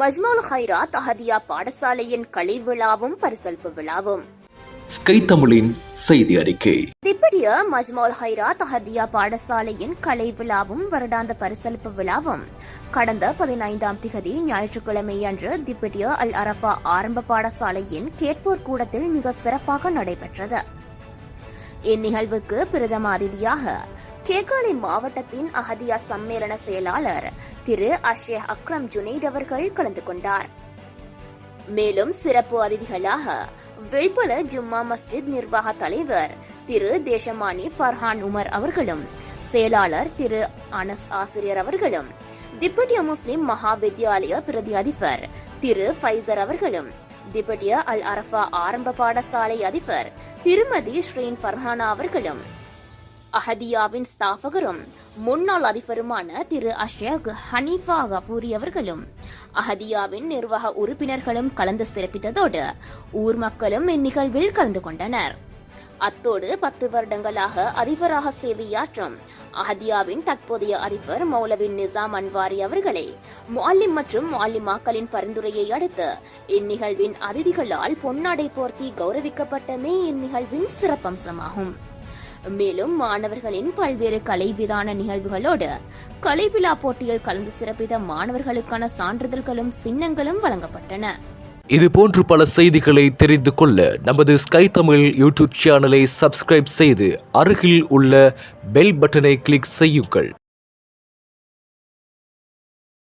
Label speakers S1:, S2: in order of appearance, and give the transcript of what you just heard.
S1: மஜ்மால் ஹைராத் அஹதியா பாடசாலையின் களி விழாவும் பரிசளிப்பு விழாவும்.
S2: ஸ்கை தமிழின் செய்தி அறிக்கை.
S1: திப்படிய மஜ்மால் ஹைராத் அஹதியா பாடசாலையின் கலை விழாவும் வருடாந்த பரிசளிப்பு விழாவும். கடந்த பதினைந்தாம் திகதி ஞாயிற்றுக்கிழமை அன்று திப்படிய அல் அரஃபா ஆரம்ப பாடசாலையின் கேட்போர் கூடத்தில் மிக சிறப்பாக நடைபெற்றது. இந்நிகழ்வுக்கு பிரதம அதிதியாக கேகாலை மாவட்டத்தின் அஹதியா சம்மேளன செயலாளர் திரு அஷேக் அக்ரம் ஜுனைத் அவர்கள் கலந்து கொண்டார். மேலும் சிறப்பு அதிதிகளாக வெள்பல ஜும்மா மஸ்ஜித் நிர்வாக தலைவர் திரு தேசமானி ஃபர்ஹான் உமர் அவர்களும் செயலாளர் திரு அனஸ் ஆசிரியர் அவர்களும் திபெட்டிய முஸ்லிம் மகா வித்யாலய பிரதி அதிபர் திரு ஃபைசர் அவர்களும் திபெட்டிய அல் அரஃபா ஆரம்ப பாடசாலை அதிபர் திருமதி ஸ்ரீன் ஃபர்ஹானா அவர்களும் அஹதியாவின் ஸ்தாபகரும் முன்னாள் அதிபருமான திரு அஷக் ஹனீஃபா கபூரி அவர்களும் அஹதியாவின் நிர்வாக உறுப்பினர்களும் கலந்து சிறப்பித்ததோடு ஊர் மக்களும் இந்நிகழ்வில் கலந்து கொண்டனர். அத்தோடு பத்து வருடங்களாக அதிபராக சேவையாற்றும் அஹதியாவின் தற்போதைய அதிபர் மௌலவின் நிசாம் அன்வாரி அவர்களை மாலிம் மற்றும் மாலிமாக்களின் பரிந்துரையை அடுத்து இந்நிகழ்வின் அதிதிகளால் பொன்னாடை போர்த்தி கௌரவிக்கப்பட்டமே இந்நிகழ்வின் சிறப்பம்சமாகும். மேலும் மாணவர்களின் பல்வேறு கலைவிதான நிகழ்வுகளோடு கலைவிழா போட்டியில் கலந்து சிறப்பித்த மாணவர்களுக்கான சான்றிதழ்களும் சின்னங்களும் வழங்கப்பட்டன.
S2: இது போன்று பல செய்திகளை தெரிந்து கொள்ள நமது ஸ்கை தமிழ் யூடியூப் சேனலை சப்ஸ்கிரைப் செய்து அருகில் உள்ள பெல் பட்டனை கிளிக் செய்யுங்கள்.